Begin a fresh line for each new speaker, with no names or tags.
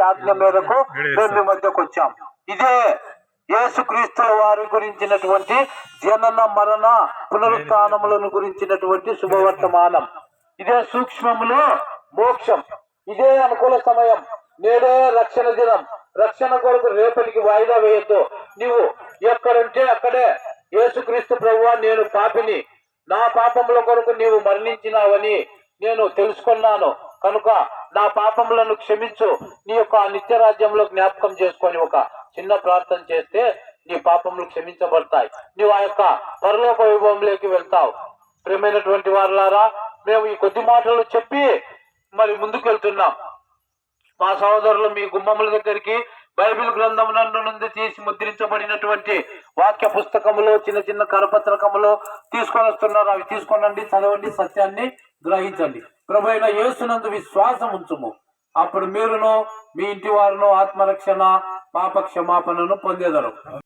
ఆజ్ఞ మేరకు మేము మీ మధ్యకు వచ్చాం. ఇదే యేసుక్రీస్తుల వారి గురించినటువంటి జనన మరణ పునరుత్నములను గురించినటువంటి శుభవర్తమానం. ఇదే సూక్ష్మములో మోక్షం. ఇదే అనుకూల సమయం. నేడే రక్షణ దినం. రక్షణ కొరకు రేపటికి వాయిదా వేయొద్దు. నీవు ఎక్కడుంటే అక్కడే యేసుక్రీస్తు ప్రభువా నేను పాపిని. నా పాపముల కొరకు నీవు మరణించినావని నేను తెలుసుకున్నాను. కనుక నా పాపములను క్షమించు. నీ యొక్క నిత్య రాజ్యంలో జ్ఞాపకం చేసుకొని ఒక చిన్న ప్రార్థన చేస్తే నీ పాపములు క్షమించబడతాయి. నువ్వు ఆ యొక్క పరలోక వైభవంలోకి వెళ్తావు. ప్రేమైనటువంటి వారులారా మేము ఈ కొద్ది మాటలు చెప్పి మరి ముందుకు వెళ్తున్నాం మా సహోదరులు మీ గుమ్మముల దగ్గరికి బైబిల్ గ్రంథం నుండి తీసి ముద్రించబడినటువంటి వాక్య పుస్తకములు చిన్న చిన్న కరపత్రకములు తీసుకొని వస్తున్నారు. అవి తీసుకోనండి చదవండి సత్యాన్ని గ్రహించండి. ప్రభు అయిన యేసునందు విశ్వాసం ఉంచుము. అప్పుడు మీరును మీ ఇంటి వారును ఆత్మరక్షణ పాప క్షమాపణను పొందేదరు.